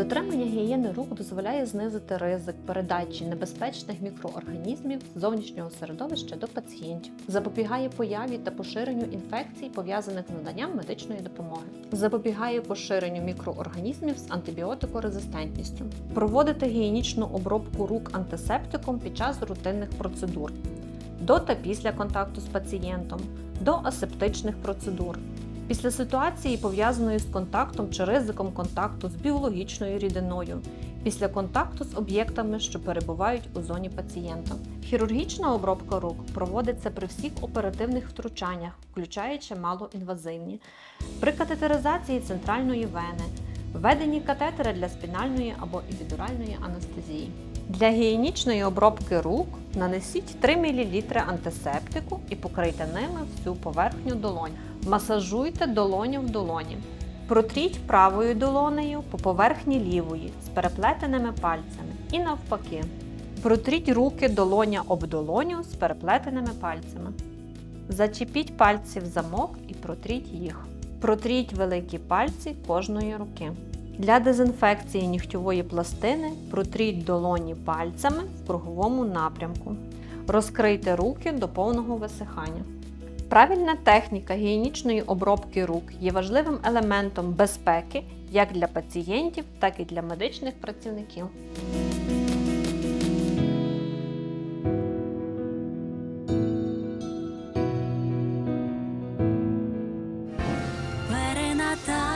Дотримання гігієни рук дозволяє знизити ризик передачі небезпечних мікроорганізмів з зовнішнього середовища до пацієнтів, запобігає появі та поширенню інфекцій, пов'язаних з наданням медичної допомоги, запобігає поширенню мікроорганізмів з антибіотикорезистентністю, проводити гігієнічну обробку рук антисептиком під час рутинних процедур, до та після контакту з пацієнтом, до асептичних процедур. Після ситуації, пов'язаної з контактом чи ризиком контакту з біологічною рідиною, після контакту з об'єктами, що перебувають у зоні пацієнта. Хірургічна обробка рук проводиться при всіх оперативних втручаннях, включаючи малоінвазивні, при катетеризації центральної вени, введенні катетера для спінальної або епідуральної анестезії. Для гігієнічної обробки рук нанесіть 3 мл антисептику і покрийте ними всю поверхню долонь. Масажуйте долоню в долоні. Протріть правою долонею по поверхні лівої з переплетеними пальцями і навпаки. Протріть руки долоня об долоню з переплетеними пальцями. Зачепіть пальці в замок і протріть їх. Протріть великі пальці кожної руки. Для дезінфекції нігтьової пластини протріть долоні пальцями в круговому напрямку. Розкрийте руки до повного висихання. Правильна техніка гігієнічної обробки рук є важливим елементом безпеки як для пацієнтів, так і для медичних працівників. Перената